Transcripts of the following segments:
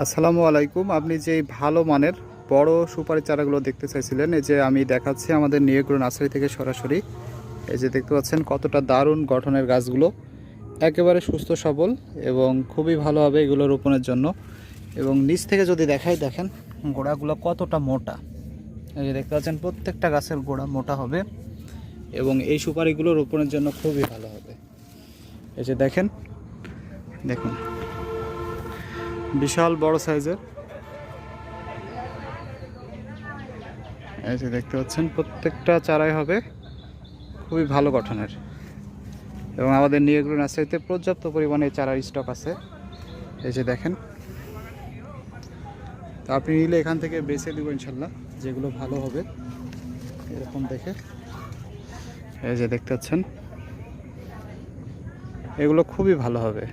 আসসালামু আলাইকুম। আপনি যে ভালো মানের বড় সুপারি চারাগুলো দেখতে চাইছিলেন, এই যে আমি দেখাচ্ছি আমাদের নিয়োগ্র নার্সারি থেকে সরাসরি। এই যে দেখতে পাচ্ছেন কতটা দারুণ গঠনের গাছগুলো। একেবারে সুস্থ সবল এবং খুবই ভালো হবে এগুলো রোপণের জন্য। এবং নিচ থেকে যদি দেখাই, দেখেন গোড়াগুলো কতটা মোটা। এই যে দেখতে পাচ্ছেন প্রত্যেকটা গাছের গোড়া মোটা হবে এবং এই সুপারিগুলো রোপণের জন্য খুবই ভালো হবে। এই যে দেখেন, দেখুন। বিশাল বড় সাইজের। এই যে দেখতে পাচ্ছেন, প্রত্যেকটা চারাই হবে খুবই ভালো গঠনের। এবং আমাদের নিয়েগুলো নার্সারিতে পর্যাপ্ত পরিমাণে চারার স্টক আছে। এই যে দেখেন, তো আপনি নিলে এখান থেকে বেছে দেবো ইনশাল্লাহ, যেগুলো ভালো হবে। এরকম দেখে। এই যে দেখতে পাচ্ছেন, এগুলো খুবই ভালো হবে।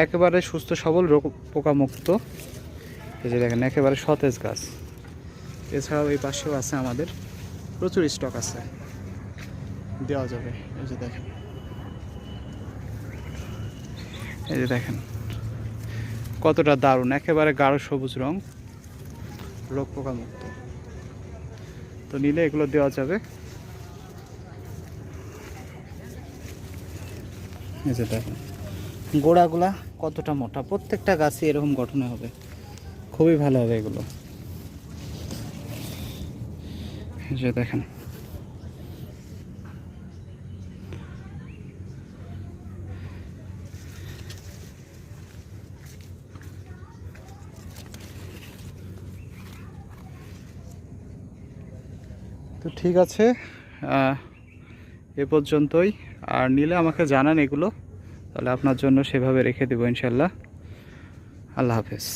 একেবারে সুস্থ, সবল রোগ পোকামুক্ত। এই যে দেখেন, একেবারে সতেজ গাছ। এছাড়াও এই পাশেও আছে আমাদের প্রচুর স্টক আছে। দেওয়া যাবে, এই যে দেখেন। এই যে দেখেন, কতটা দারুণ, একেবারে গাঢ় সবুজ রং, রোগ পোকামুক্ত। তো নিলে এগুলো দেওয়া যাবে। এই যে দেখেন। গোড়াগুলা কতটা মোটা? প্রত্যেকটা গাছই এরকম গঠনে হবে। খুবই ভালো হবে এগুলো। যে দেখেন। তো ঠিক আছে এ পর্যন্তই। আর নিলে, আমাকে জানান এগুলো। তাহলে আপনার জন্য সেভাবে রেখে দেবো ইনশাল্লাহ আল্লাহ হাফেজ।